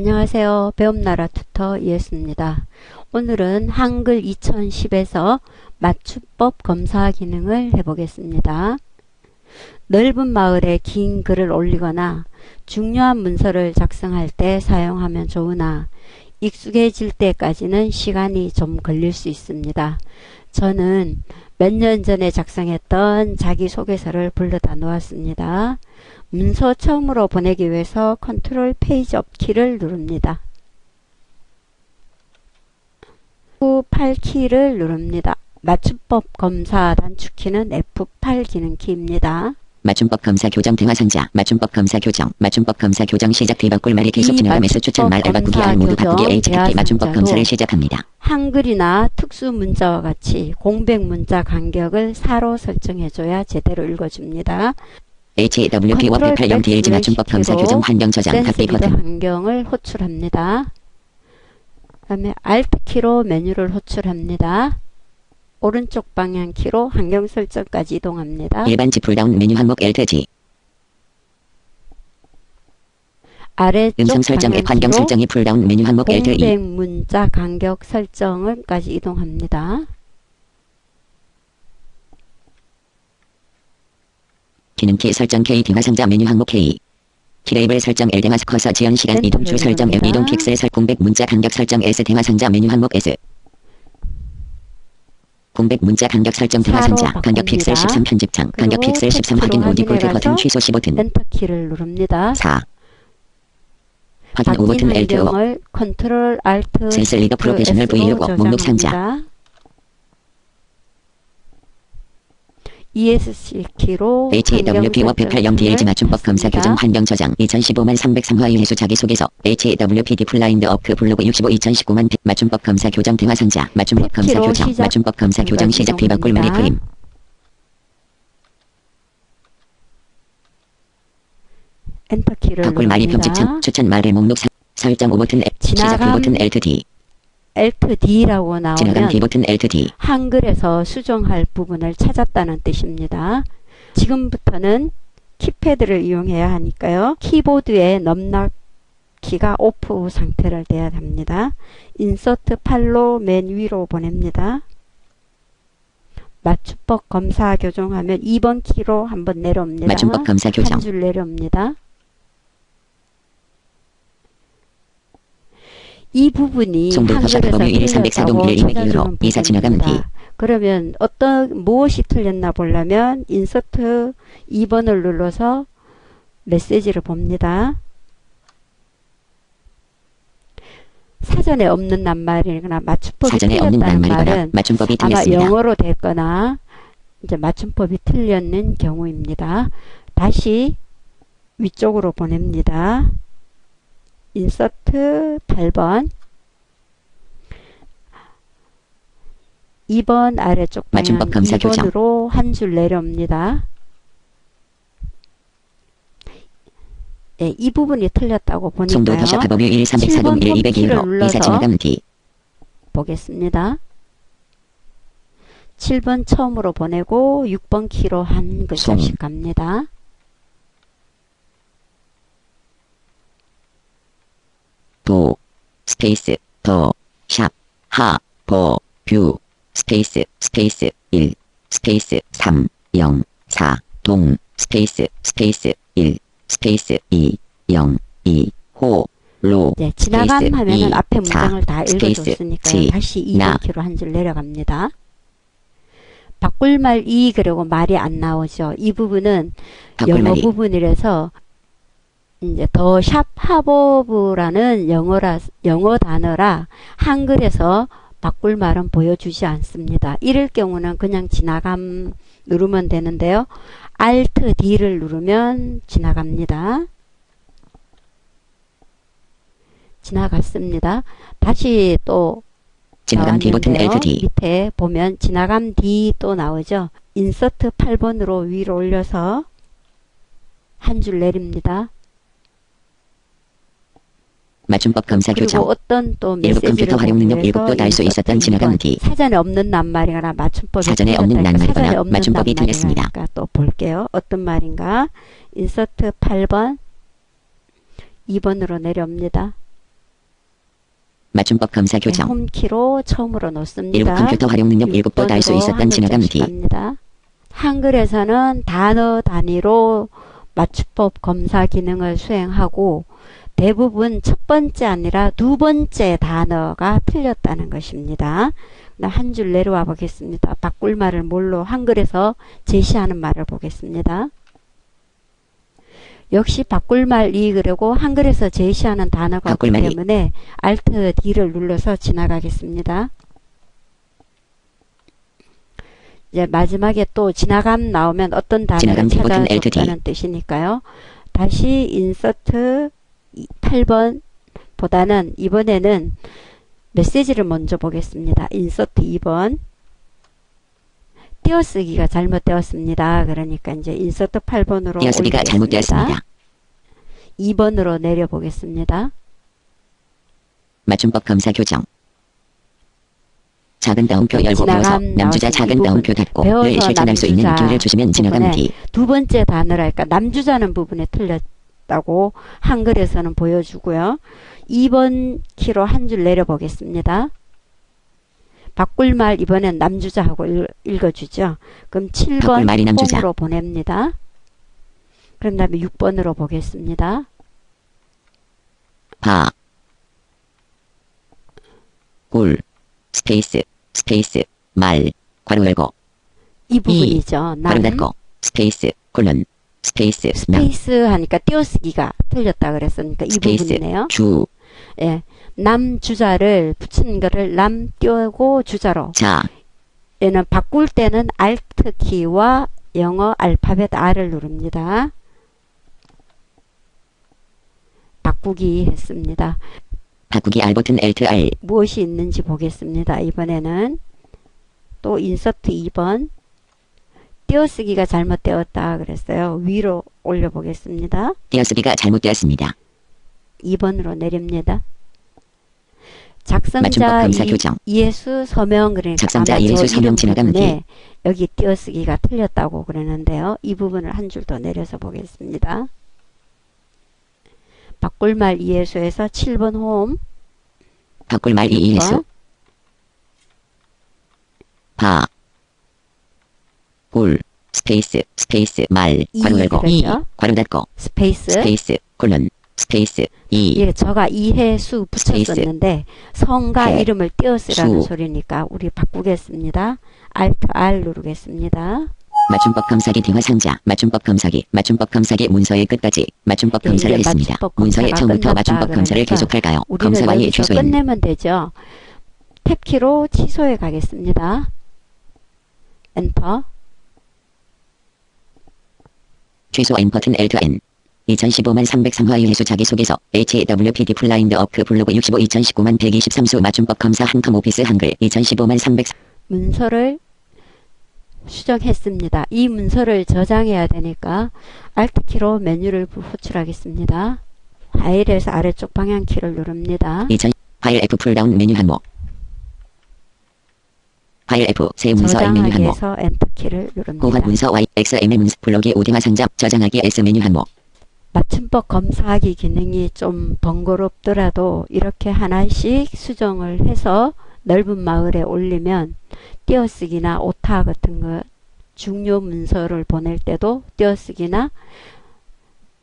안녕하세요. 배움나라 투터 이했습니다. 오늘은 한글 2010에서 맞춤법 검사 기능을 해보겠습니다. 넓은 마을에 긴 글을 올리거나 중요한 문서를 작성할 때 사용하면 좋으나 익숙해질 때까지는 시간이 좀 걸릴 수 있습니다. 저는 몇 년 전에 작성했던 자기소개서를 불러다 놓았습니다. 문서 처음으로 보내기 위해서 컨트롤 페이지 업 키를 누릅니다. F8 키를 누릅니다. 맞춤법 검사 단축키는 F8 기능 키입니다. 맞춤법 검사 교정 대화 상자 맞춤법 검사 교정 맞춤법 검사 교정 시작 대박 꿀말이 계속 이 지나가면서 추천 말 맞춤법 알바꾸기 알 모두 바꾸기 HTT 맞춤법 검사를 시작합니다. 한글이나 특수 문자와 같이 공백 문자 간격을 4로 설정해줘야 제대로 읽어줍니다. HWP와 컨트롤 180 DLG 맞춤법 검사 교정 환경 저장 센스리더 버튼 환경을 호출합니다. 그 다음에 Alt 키로 메뉴를 호출합니다. 오른쪽 방향 키로 환경 설정까지 이동합니다. 일반 지 풀 다운 메뉴 항목 G 아래쪽 음성 설정 앱 환경 설정이 풀다운 메뉴 항목 Alt E 공백 문자 간격 설정을까지 이동합니다. 기능키 설정 K 대화 상자 메뉴 항목 K 키레이블 설정 L 대화 커서 지연 시간 이동 줄 설정 M. 이동 픽셀 설 공백 문자 간격 설정 S 대화 상자 메뉴 항목 S 공백 문자 간격 설정 대화 상자 간격 픽셀 바꿉니다. 13 편집창 간격 픽셀 13 확인 텍스트로 오 디폴트 버튼 취소 15튼 엔터 키를 누릅니다. 4 확인 5 바뀐 버튼 L 2 환경을 컨트롤 알트 센스 리더 프로페셔널 V65 목록 상자. ESC 키로 HAWP와 180 DLG 맞춤법 검사 교정 환경 저장. 2015만 303화의 해수 자기소개서. HAWPD 플라인드 어크 블로그 65 2019만 100 맞춤법 검사 교정 대화 상자. 맞춤법 검사 교정. 맞춤법 검사 교정 시작 꿀말이 이동합니다. 프림. 엔터 키를 바꿀 말이 누릅니다. 편집창. 추천 말의 목록 사, 설정 5 버튼 앱 시작. D 지나감 버튼 Alt D Alt D라고 지나감 나오면 D 한글에서 수정할 부분을 찾았다는 뜻입니다. 지금부터는 키패드를 이용해야 하니까요. 키보드의 넘락 키가 오프 상태를 돼야 합니다. 인서트 8로 맨 위로 보냅니다. 맞춤법 검사 교정하면 2번 키로 한번 내려옵니다. 맞춤법 검사 교정 한 줄 내려옵니다. 이 부분이 한글에서 법률 1 304동1 201호 찾아주는 부분입니다. 그러면 어떤 무엇이 틀렸나 보려면 인서트 2번을 눌러서 메시지를 봅니다. 사전에 없는 낱말이거나 맞춤법이 틀렸다는 말은 맞춤법이 아마. 영어로 됐거나 이제 맞춤법이 틀렸는 경우입니다. 다시 위쪽으로 보냅니다. 인서트 8번 2번 아래쪽 방향 맞춤법 검사 교정. 2번으로 한 줄 내려옵니다. 네, 이 부분이 틀렸다고 보니까요. 법률 1 304동1 키를 201호 눌러서 보겠습니다. 7번 처음으로 보내고 6번 키로 한 글자씩 갑니다. 도 스페이스 더샵 하 보 뷰 스페이스 스페이스 1 스페이스 3 0 4 동 스페이스 스페이스 1 스페이스 2 0 2 호 로 네, 지나감 스페이스 하면은 이, 앞에 사, 문장을 다 읽어줬으니까 지, 다시 나. 2번 키로 한줄 내려갑니다. 바꿀 말 이 그리고 말이 안 나오죠. 이 부분은 영어 부분이라서 이제 더 샵 하버브라는 영어라 영어 단어라 한글에서 바꿀 말은 보여주지 않습니다. 이럴 경우는 그냥 지나감 누르면 되는데요. Alt D를 누르면 지나갑니다. 지나갔습니다. 다시 또 지나감 D 버튼. Alt D 밑에 보면 지나감 D 또 나오죠. 인서트 8번으로 위로 올려서 한 줄 내립니다. 맞춤법 검사 그리고 교정 어떤 또 메시지를 컴퓨터 활용 능력 일곱도 달수 있었던 2번. D. 사전에 없는 낱말이거나 맞춤법이 사전에 없는 낱말이거나 맞춤법이. 낱말이니까 또 볼게요. 어떤 말인가? 인서트 8번 2번으로 내려옵니다. 맞춤법 검사 교정. 홈키로 처음으로 놓습니다. 컴퓨터 활용 능력 7도 알수 있었던 뒤. 합니다. 한글에서는 단어 단위로 맞춤법 검사 기능을 수행하고 대부분 첫 번째 아니라 두 번째 단어가 틀렸다는 것입니다. 한 줄 내려와 보겠습니다. 바꿀 말을 뭘로 한글에서 제시하는 말을 보겠습니다. 역시 바꿀 말이 그리고 한글에서 제시하는 단어가 없기. 때문에 Alt D를 눌러서 지나가겠습니다. 이제 마지막에 또 지나감 나오면 어떤 단어를. 좋다는 뜻이니까요. 다시 인서트 8번 보다는 이번에는 메시지를 먼저 보겠습니다. 인서트 2번 띄어쓰기가 잘못되었습니다. 그러니까 이제 인서트 8번으로 띄어쓰기가 잘못되었습니다. 2번으로 내려보겠습니다. 맞춤법 검사 교정. 작은 따옴표 열고 배워서 남주자 작은 이 따옴표 부분. 닫고 배워서 를 실천할 수 있는 남주자 기회를 주시면 부분에 뒤. 두 번째 단어랄까 남주자는 부분에 틀렸 다고 한글에서는 보여주고요. 2번 키로 한 줄 내려보겠습니다. 바꿀 말 이번엔 남주자하고 읽, 읽어주죠. 그럼 7번 바꿀 말이 남주자. 홈으로 보냅니다. 그럼 다음에 6번으로 보겠습니다. 바. 꿀. 스페이스. 스페이스. 말. 괄호 열고. 이 부분이죠. 남 괄호 닫고. 스페이스. 콜론. 스페이스. 남. 스페이스 하니까 띄어쓰기가 틀렸다 그랬으니까 이. 부분이네요. 주. 예. 남 주자를 붙인 거를 남 띄우고 주자로 자. 얘는 바꿀 때는 Alt 키와 영어 알파벳 R을 누릅니다. 바꾸기 했습니다. 바꾸기 R 버튼 Alt R. 무엇이 있는지 보겠습니다. 이번에는 또 인서트 2번 띄어쓰기가 잘못되었다 그랬어요. 위로 올려보겠습니다. 띄어쓰기가 잘못되었습니다. 2번으로 내립니다. 작성자 검사 이, 교정. 이해수 서명 그러니까 작성자 이해수 서명 부분에 여기 띄어쓰기가 틀렸다고 그러는데요. 이 부분을 한 줄 더 내려서 보겠습니다. 바꿀말 이해수에서 7번 홈 바꿀 말 이해수. 번. 바. 꿀. 스페이스. 스페이스. 말. 이 괄호 열고. 이. 괄호 닫고. 스페이스 스페이스. 콜론. 스페이스. 이. 예, 저가 이해수 붙였었는데 성과 해, 이름을 띄어쓰라는 수. 소리니까 우리 바꾸겠습니다. Alt R 누르겠습니다. 맞춤법 검사기 대화 상자, 맞춤법 검사기, 맞춤법 검사기 문서의 끝까지 맞춤법 네, 검사를 했습니다. 맞춤법 문서의 처음부터 맞춤법 검사를 그러니까 계속할까요? 우리는 검사와의 취소엔 끝내면 되죠. 탭키로 취소해 가겠습니다. 엔터. 취소 N 버튼 L to N 2015만 303화의 해수 자기소개서 HWPD 플라인드 어크 블로그 65 2019만 123수 맞춤법 검사 한컴 오피스 한글 2015만 300 문서를 수정했습니다. 이 문서를 저장해야 되니까 Alt키로 메뉴를 부- 호출하겠습니다. 파일에서 아래쪽 방향키를 누릅니다. 2000 파일 F 풀다운 메뉴 항목 파일 F 새 문서 N 메뉴 항목 위해서 엔터키를 누릅니다. 고관 문서 Y XML 문서 블록의 오대화 상자 저장하기 S 메뉴 항목 맞춤법 검사하기 기능이 좀 번거롭더라도 이렇게 하나씩 수정을 해서 넓은 마을에 올리면 띄어쓰기나 오타 같은 거 중요 문서를 보낼 때도 띄어쓰기나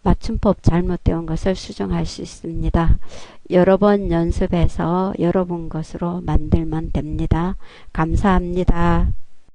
맞춤법 잘못되어 것을 수정할 수 있습니다. 여러 번 연습해서 여러 번 것으로 만들면 됩니다. 감사합니다.